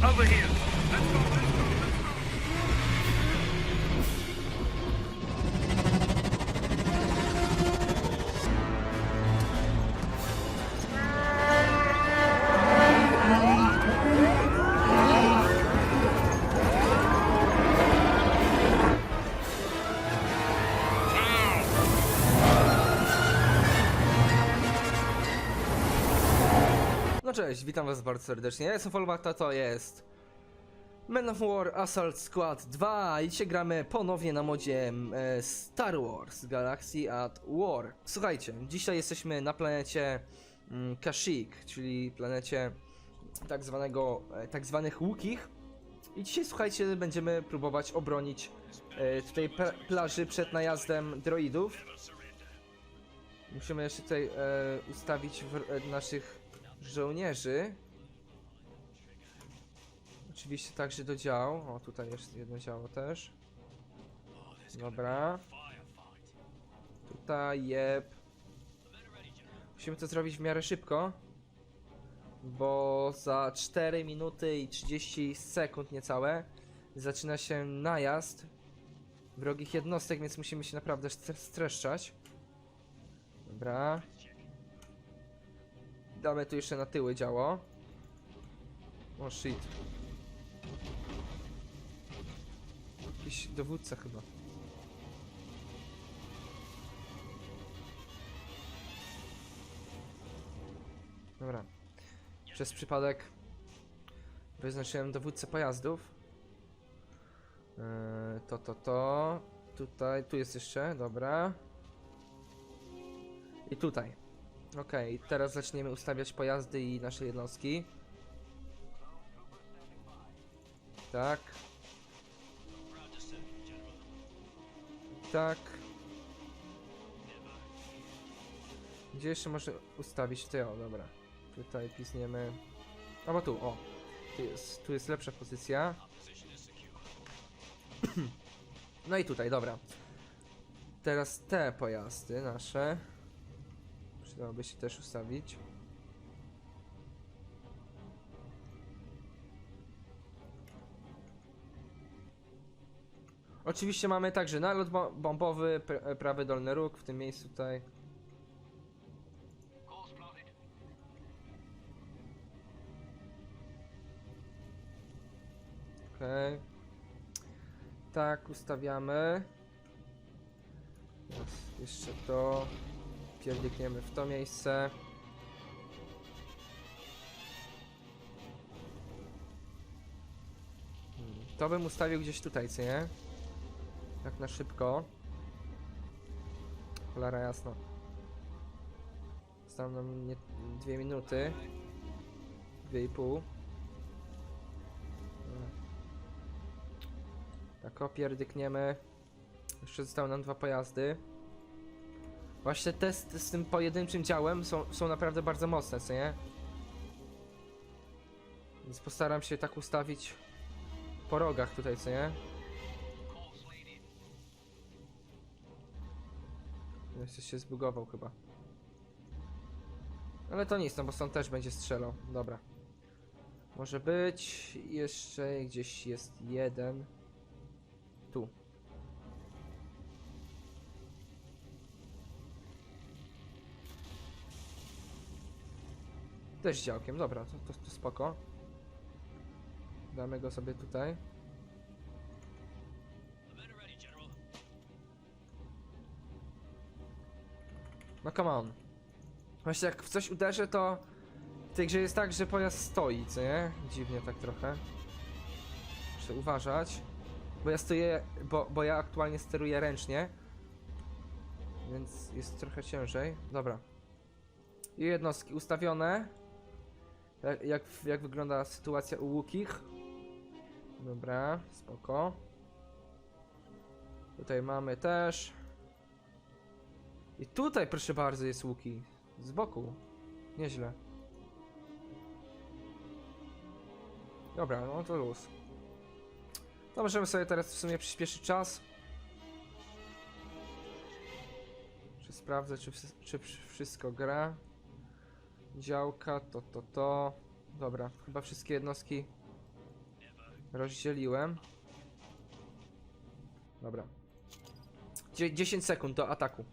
Over here. Let's go, cześć, witam was bardzo serdecznie. Ja jestem Folbata, to jest Men of War Assault Squad 2 i dzisiaj gramy ponownie na modzie e, Star Wars Galaxy at War. Słuchajcie, dzisiaj jesteśmy na planecie mm, Kashyyyk, czyli planecie tak zwanego, e, tak zwanych Łukich. I dzisiaj słuchajcie, będziemy próbować obronić e, tutaj pla plaży przed najazdem droidów. Musimy jeszcze tutaj e, ustawić w, e, naszych żołnierzy. Oczywiście także do dział. O, tutaj jest jedno działo też. Dobra. Tutaj jeb. Musimy to zrobić w miarę szybko. Bo za 4 minuty i 30 sekund niecałe zaczyna się najazd wrogich jednostek, więc musimy się naprawdę stre- streszczać. Dobra. Damy tu jeszcze na tyły działo. O shit. Jakiś dowódca chyba. Dobra. Przez przypadek wyznaczyłem dowódcę pojazdów. Yy, to, to, to. Tutaj, tu jest jeszcze, dobra. I tutaj. Okej, teraz zaczniemy ustawiać pojazdy i nasze jednostki. Tak. Tak. Gdzie jeszcze można ustawić te? O, dobra. Tutaj pisniemy. Albo tu, o. Tu jest, tu jest lepsza pozycja. No i tutaj, dobra. Teraz te pojazdy nasze. Przydałoby się też ustawić. Oczywiście mamy także nalot bo- bombowy, pr- prawy dolny róg w tym miejscu tutaj. Okej. Tak, ustawiamy. Jeszcze to. Pierdykniemy w to miejsce. Hmm, To bym ustawił gdzieś tutaj, co nie? Tak na szybko. Cholera jasno. Zostały nam nie, dwie minuty. Dwie i pół. Hmm. Tak opierdykniemy. Jeszcze zostały nam dwa pojazdy. Właśnie testy z tym pojedynczym działem są, są naprawdę bardzo mocne, co nie? Więc postaram się tak ustawić po rogach tutaj, co nie? Jeszcze się zbugował chyba. Ale to nic, no bo stąd też będzie strzelał. Dobra. Może być. Jeszcze gdzieś jest jeden. Też działkiem, dobra, to, to, to spoko. Damy go sobie tutaj. No come on. Właśnie jak w coś uderzę, to w tej grze jest tak, że pojazd stoi, co nie? Dziwnie tak trochę. Muszę uważać. Bo ja stoję, bo, bo ja aktualnie steruję ręcznie. Więc jest trochę ciężej. Dobra. Jednostki ustawione. Jak, jak, jak wygląda sytuacja u Łukich. Dobra, spoko. Tutaj mamy też. I tutaj proszę bardzo jest Łuki. Z boku. Nieźle. Dobra, no to luz. To możemy sobie teraz w sumie przyspieszyć czas. Czy sprawdzę, czy, czy wszy- wszystko gra. Działka, to, to, to. Dobra, chyba wszystkie jednostki Rozdzieliłem. Dobra. Dzie 10 sekund do ataku.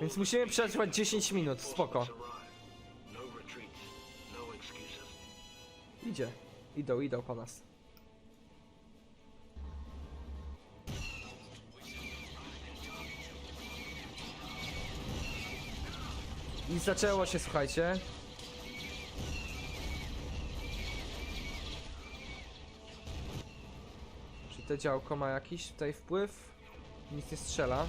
Więc musimy przetrwać 10 minut, spoko. Idzie. Idą, idą po nas. I zaczęło się, słuchajcie. Czy to działko ma jakiś tutaj wpływ? Nic nie strzela.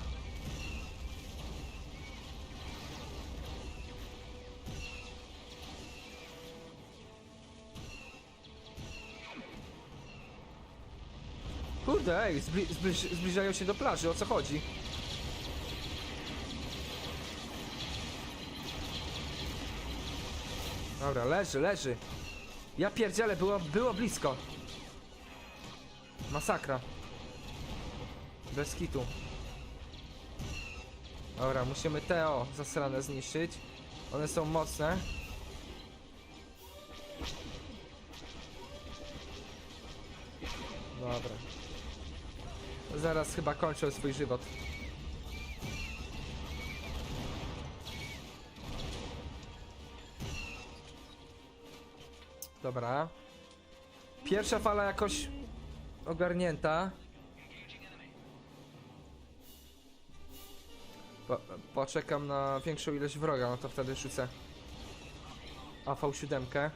Kurde, ej, zbli zbliż zbliżają się do plaży, o co chodzi? Dobra, leży, leży. Ja pierdzielę, było, było blisko. Masakra. Bez kitu. Dobra, musimy te o zasrane zniszczyć. One są mocne. Dobra. Zaraz chyba kończę swój żywot. Dobra. Pierwsza fala jakoś ogarnięta. Po, poczekam na większą ilość wroga, no to wtedy rzucę AV7. Never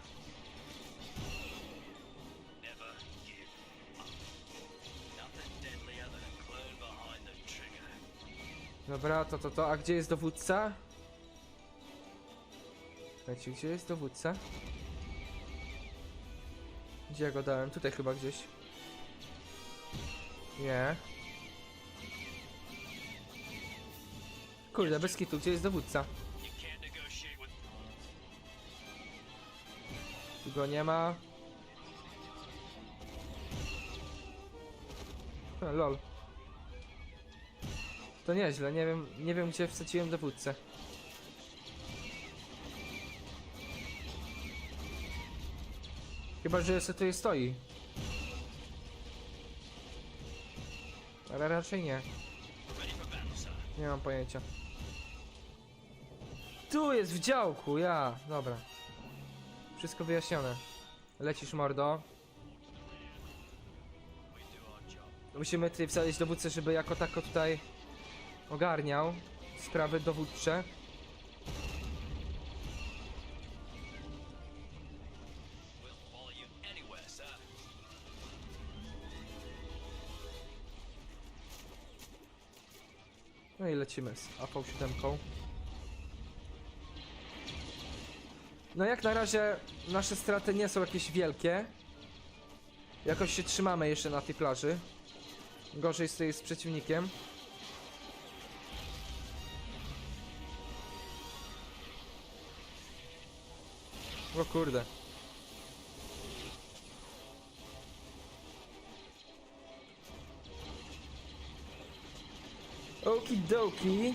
give up. Nothing deadlier than a clone behind the trigger. Dobra, to, to, to. A gdzie jest dowódca? Słuchajcie, gdzie jest dowódca? Gdzie ja go dałem? Tutaj chyba gdzieś. Nie. Kurde, bez kitu, gdzie jest dowódca? Tu go nie ma. Lol. To nieźle, nie wiem, nie wiem gdzie wsadziłem dowódcę. Chyba, że jeszcze tutaj stoi. Ale raczej nie. Nie mam pojęcia. Tu jest w działku, ja. Dobra. Wszystko wyjaśnione. Lecisz mordo. Musimy tutaj wsadzić dowódcę, żeby jako tako tutaj ogarniał sprawy dowódcze. Lecimy z AV7. No jak na razie nasze straty nie są jakieś wielkie. Jakoś się trzymamy jeszcze na tej plaży. Gorzej stoi z przeciwnikiem. O kurde. Okidoki.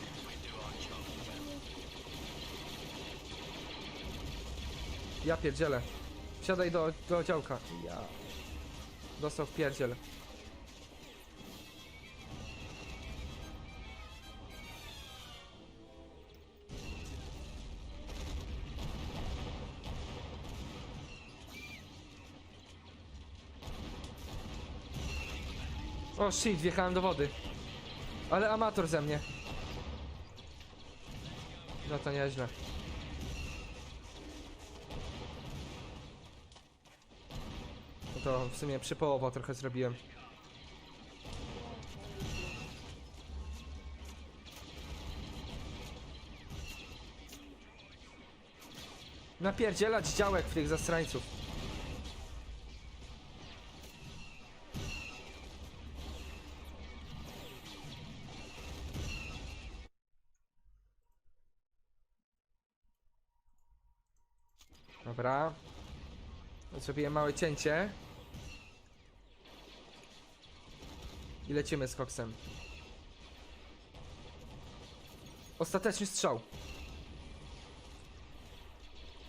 Ja pierdzielę. Wsiadaj do, do działka. Ja. Dostał w pierdziel. O shit, wjechałem do wody. Ale amator ze mnie. No to nieźle. No to w sumie przypołowo trochę zrobiłem. Napierdzielać działek w tych zastrańców. Zrobiłem małe cięcie. I lecimy z koksem. Ostateczny strzał.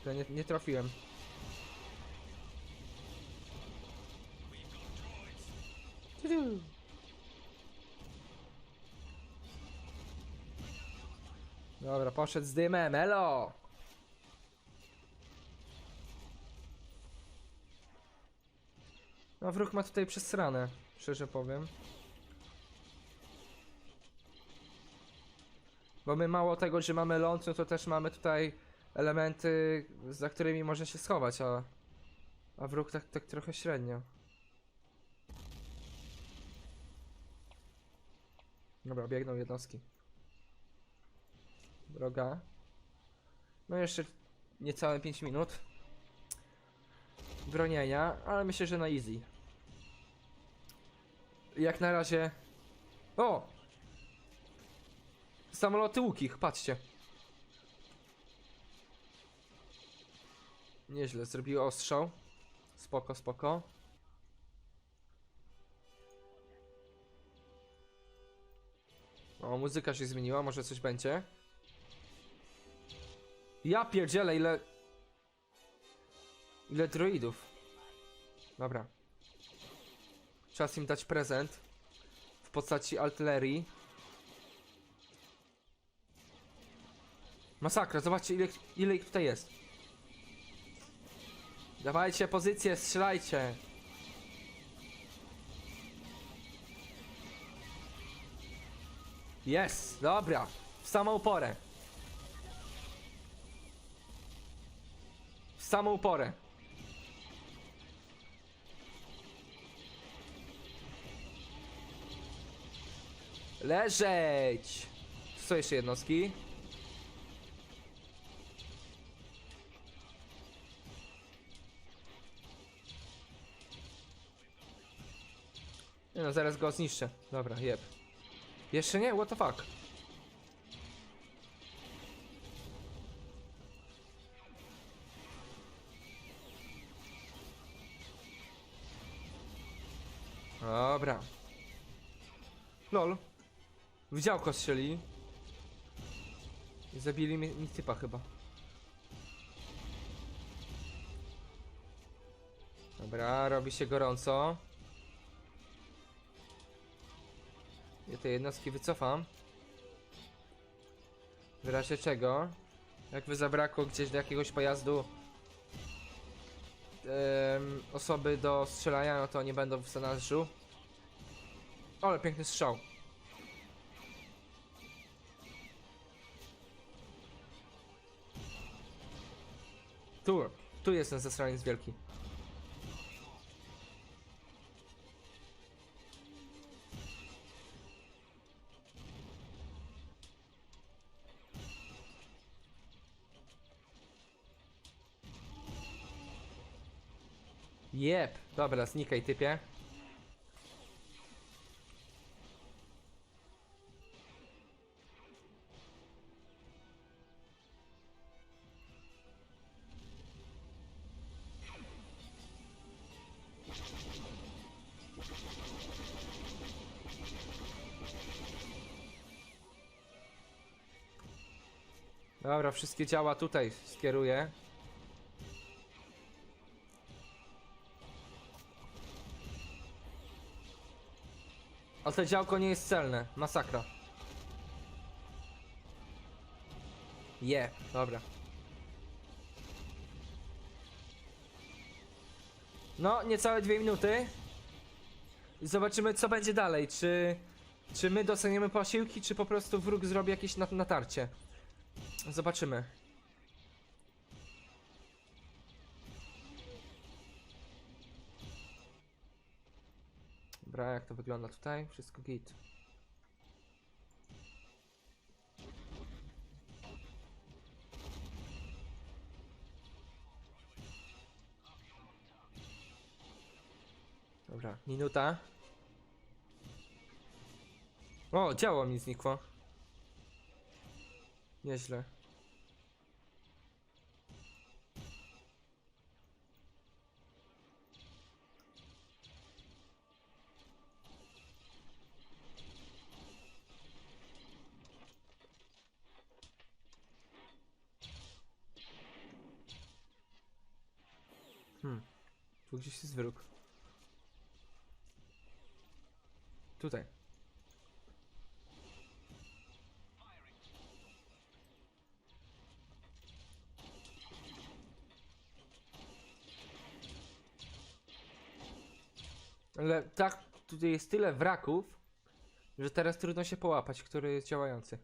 To nie, nie trafiłem. Tudu. Dobra, poszedł z dymem, elo! No wróg ma tutaj przesrane, szczerze powiem. Bo my mało tego, że mamy ląd, no to też mamy tutaj elementy, za którymi można się schować, a, a wróg tak, tak trochę średnio. Dobra, biegną jednostki. Droga. No jeszcze niecałe 5 minut. Bronienia, ale myślę, że na easy. Jak na razie... O! Samoloty łukich, patrzcie. Nieźle, zrobiły ostrzał. Spoko, spoko. O, muzyka się zmieniła, może coś będzie. Ja pierdzielę, ile... Ile droidów. Dobra. Czas im dać prezent. W postaci artylerii. Masakra, zobaczcie ile, ile ich tutaj jest. Dawajcie pozycję, strzelajcie. Jest, dobra. W samą porę. W samą porę. Leżeć! Co jeszcze jednostki? No, zaraz go zniszczę. Dobra, jeb. Jeszcze nie? What the fuck? Dobra. Lol. W działko strzeli. Zabili mi, mi typa chyba. Dobra, robi się gorąco. Ja te jednostki wycofam. W razie czego? Jakby zabrakło gdzieś do jakiegoś pojazdu em, osoby do strzelania, no to nie będą w scenariuszu. Ale piękny strzał. Tu, tu jest ten zasraniec wielki. Jep, dobra, znikaj typie. Wszystkie działa tutaj skieruję. A to działko nie jest celne. Masakra. Je, dobra. No, niecałe dwie minuty. Zobaczymy, co będzie dalej. Czy, czy my dostaniemy posiłki, czy po prostu wróg zrobi jakieś nat natarcie. Zobaczymy. Dobra, jak to wygląda tutaj? Wszystko git. Dobra, minuta. O, działo mi znikło. Nieźle. Hmm. Tu gdzieś jest wróg. Ale tak, tutaj jest tyle wraków, że teraz trudno się połapać, który jest działający.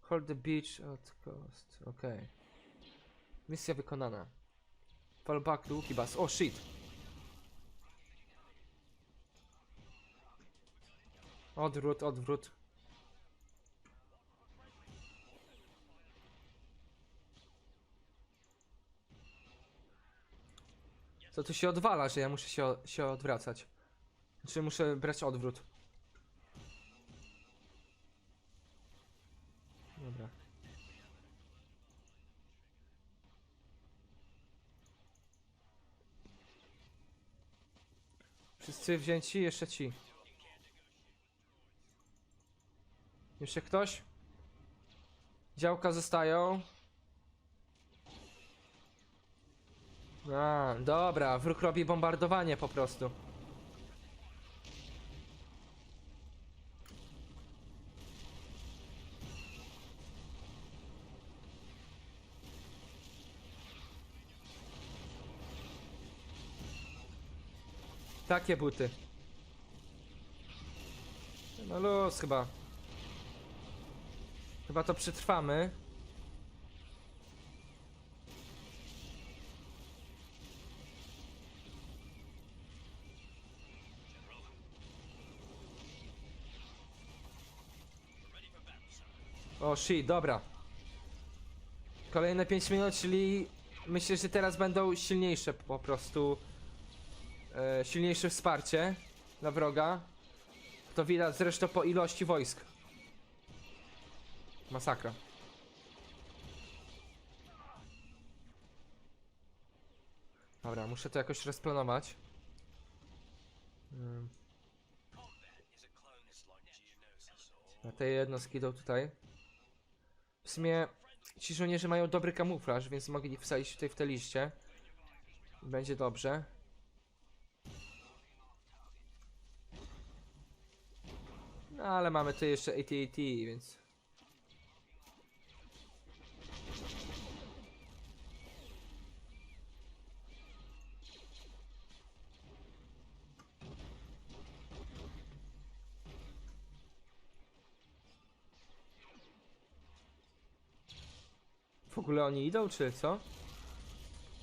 Hold the beach at cost. Okej. Misja wykonana. Fall back to Ukibas. O shit! Odwrót, odwrót. Co tu się odwala, że ja muszę się, się odwracać? Czy muszę brać odwrót? Dobra. Wszyscy wzięci, jeszcze ci. Jeszcze ktoś? Działka zostają. A, dobra, wróg robi bombardowanie po prostu. Takie buty. No luz chyba. Chyba to przetrwamy. O shit, dobra. Kolejne 5 minut, czyli myślę, że teraz będą silniejsze po prostu. E, silniejsze wsparcie dla wroga. To widać zresztą po ilości wojsk. Masakra. Dobra, muszę to jakoś rozplanować. A te jednostki idą tutaj. W sumie ci żołnierze mają dobry kamuflaż, więc mogli wsadzić tutaj w te liście. Będzie dobrze. No ale mamy tu jeszcze AT-AT, więc... W ogóle oni idą, czy co?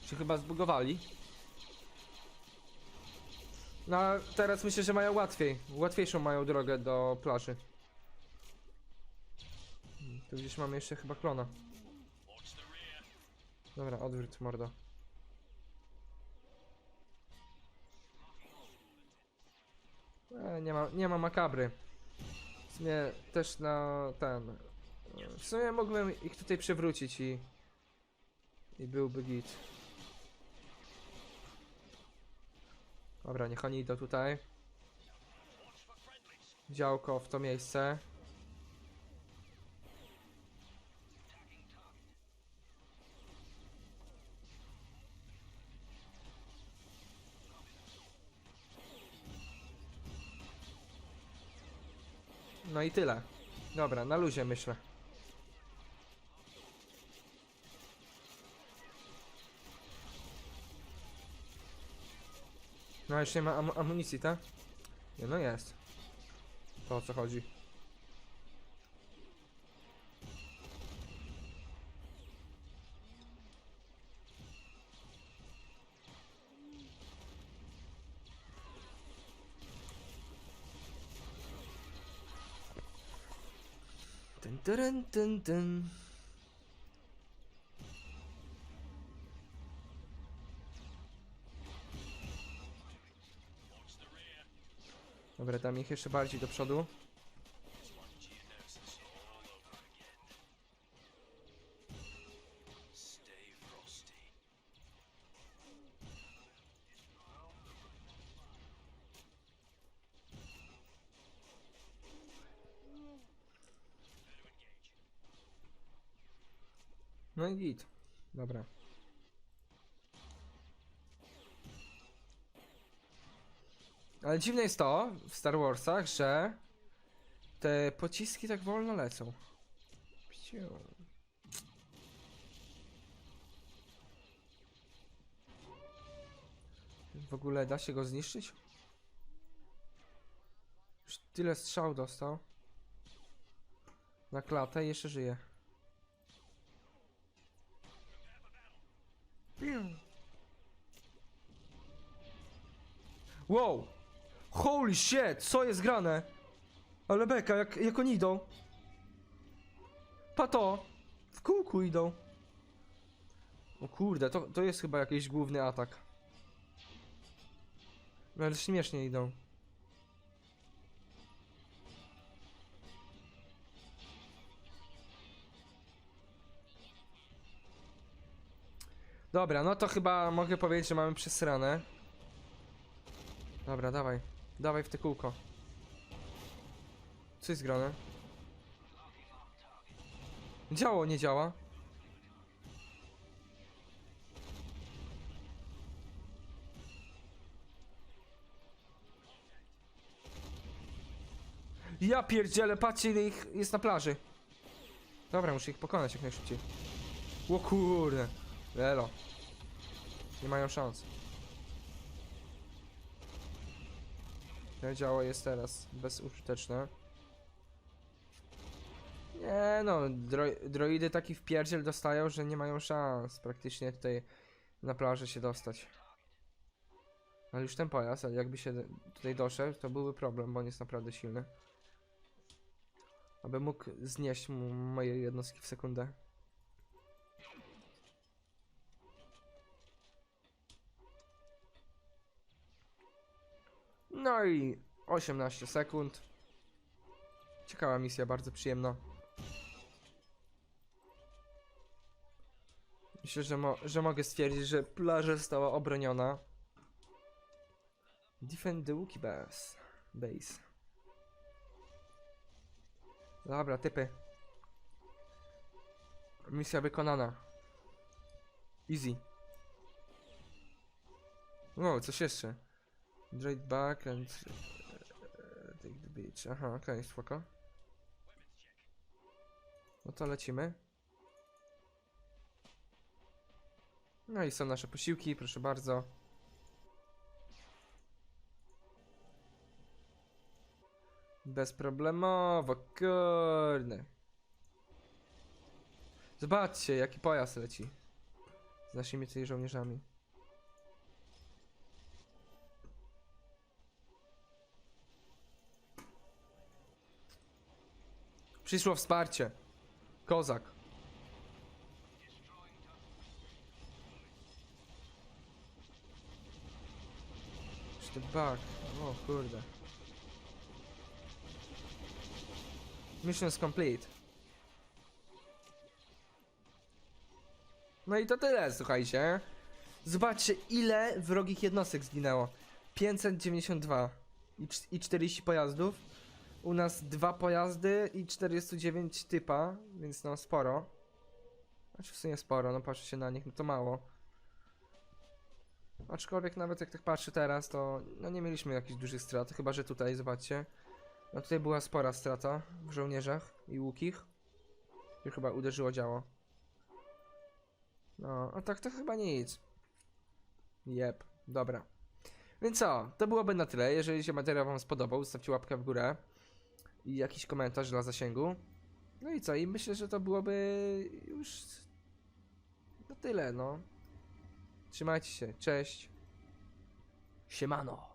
Czy chyba zbugowali? No, teraz myślę, że mają łatwiej. Łatwiejszą mają drogę do plaży. Tu gdzieś mamy jeszcze chyba klona. Dobra, odwrót mordo. E, nie ma, nie ma makabry. W sumie też na ten. W sumie mógłbym ich tutaj przewrócić i. I byłby git. Dobra, niech oni idą tutaj. Działko w to miejsce. No i tyle. Dobra, na luzie myślę. No już nie ma am amunicji, tak? Nie, no jest. To o co chodzi? Dun, dun, dun, dun. Dobra, dam ich jeszcze bardziej do przodu. No i git. Dobra. Ale dziwne jest to w Star Warsach, że te pociski tak wolno lecą. W ogóle da się go zniszczyć? Już tyle strzał dostał. Na klatę jeszcze żyje. Wow! Holy shit! Co jest grane? Ale beka, jak, jak oni idą. Pato! W kółku idą. O kurde, to, to jest chyba jakiś główny atak. No ale śmiesznie idą. Dobra, no to chyba mogę powiedzieć, że mamy przesrane. Dobra, dawaj. Dawaj w te kółko. Co jest grane? Działo, nie działa. Ja pierdzielę, patrzcie ile ich jest na plaży. Dobra, muszę ich pokonać jak najszybciej. O kurde. Elo. Nie mają szans. To działo jest teraz bezużyteczne. Nie no, dro droidy taki wpierdziel dostają, że nie mają szans praktycznie tutaj na plaży się dostać. Ale już ten pojazd, jakby się tutaj doszedł, to byłby problem, bo on jest naprawdę silny. Aby mógł znieść moje jednostki w sekundę. No i 18 sekund. Ciekawa misja, bardzo przyjemna. Myślę, że, mo że mogę stwierdzić, że plaża została obroniona. Defend the Wookie Base. Base. Dobra, typy. Misja wykonana. Easy. O, coś jeszcze. Droid back and uh, take the beach. Aha, okej, spoko. No to lecimy. No i są nasze posiłki, proszę bardzo. Bezproblemowo, kurde. Zobaczcie, jaki pojazd leci. Z naszymi tutaj żołnierzami. Przyszło wsparcie. Kozak. Bug. O kurde. Mission is complete. No i to tyle, słuchajcie. Zobaczcie, ile wrogich jednostek zginęło. 592 i, i 40 pojazdów. U nas dwa pojazdy i 409 typa, więc no sporo. Znaczy w sumie sporo, no patrzę się na nich, no to mało. Aczkolwiek nawet jak tak patrzę teraz, to no nie mieliśmy jakichś dużych strat, chyba że tutaj, zobaczcie. No tutaj była spora strata w żołnierzach i łukich. I chyba uderzyło działo. No, a tak to chyba nic. Jep, dobra. Więc co, to byłoby na tyle. Jeżeli się materiał wam spodobał, zostawcie łapkę w górę i jakiś komentarz dla zasięgu. No i co, i myślę, że to byłoby już na tyle, no. Trzymajcie się, cześć. Siemano.